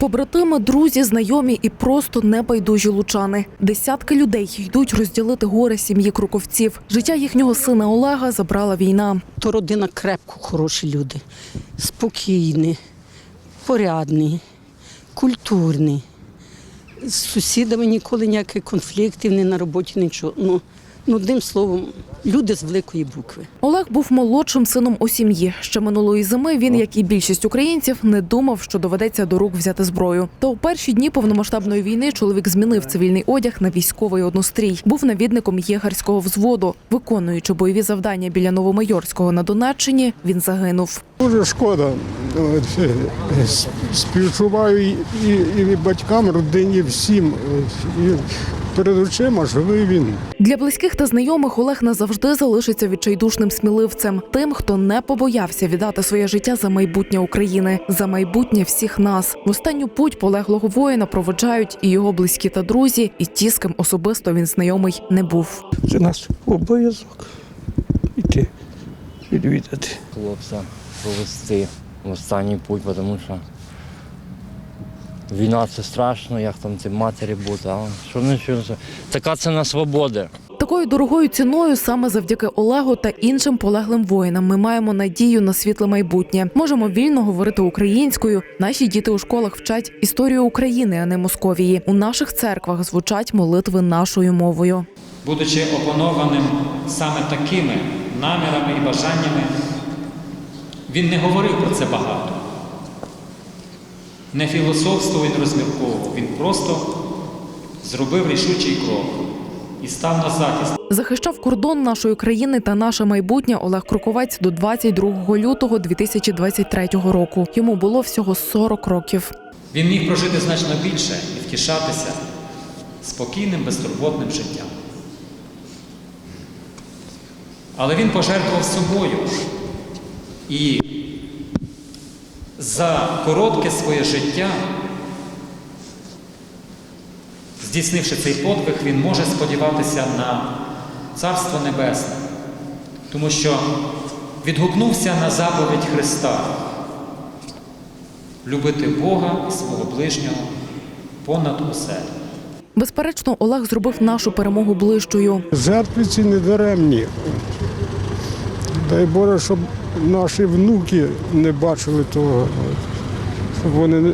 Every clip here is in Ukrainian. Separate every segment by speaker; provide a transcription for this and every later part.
Speaker 1: Побратими, друзі, знайомі і просто небайдужі лучани. Десятки людей йдуть розділити горе сім'ї круковців. Життя їхнього сина Олега забрала війна.
Speaker 2: То родина крепко хороші люди, спокійні, порядні, культурні. З сусідами ніколи ніяких конфліктів, ні на роботі, нічого. Ну, одним словом, люди з великої букви.
Speaker 1: Олег був молодшим сином у сім'ї. Ще минулої зими він, як і більшість українців, не думав, що доведеться до рук взяти зброю. Та у перші дні повномасштабної війни чоловік змінив цивільний одяг на військовий однострій. Був навідником єгерського взводу. Виконуючи бойові завдання біля Новомайорського на Донеччині, він загинув.
Speaker 3: Дуже шкода. Е, Співчуваю і, і, і батькам, родині, всім. І перед очима живий він.
Speaker 1: Для близьких та знайомих Олег назавжди залишиться відчайдушним сміливцем, тим, хто не побоявся віддати своє життя за майбутнє України, за майбутнє всіх нас. В останню путь полеглого воїна проводжають і його близькі та друзі, і ті, з ким особисто він знайомий не був.
Speaker 4: Це наш обов'язок іти відвідати.
Speaker 5: хлопця провести в останній путь, тому що війна це страшно, як там ці матері бути, а що не що, що. Така ціна свободи.
Speaker 1: Такою дорогою ціною саме завдяки Олегу та іншим полеглим воїнам ми маємо надію на світле майбутнє. Можемо вільно говорити українською. Наші діти у школах вчать історію України, а не Московії. У наших церквах звучать молитви нашою мовою.
Speaker 6: будучи опанованим саме такими намірами і бажаннями, він не говорив про це багато. Не філософствував, він розмірковував. Він просто зробив рішучий крок і став на захист
Speaker 1: Захищав кордон нашої країни та наше майбутнє Олег Круковець до 22 лютого 2023 року. Йому було всього 40 років.
Speaker 6: Він міг прожити значно більше і втішатися спокійним, безтурботним життям. Але він пожертвував собою і за коротке своє життя, здійснивши цей подвиг, він може сподіватися на Царство Небесне, тому що відгукнувся на заповідь Христа любити Бога і свого ближнього понад усе.
Speaker 1: Безперечно, Олег зробив нашу перемогу ближчою.
Speaker 3: Жертви ці не даремні. Дай Боже, щоб наші внуки не бачили того, щоб вони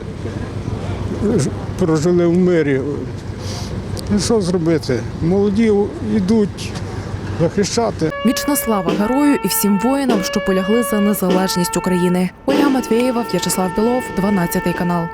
Speaker 3: прожили в мирі. І Що зробити? Молоді йдуть захищати.
Speaker 1: Вічна слава герою і всім воїнам, що полягли за незалежність України. Ольга Матвєєва, В'ячеслав Білов, 12 канал.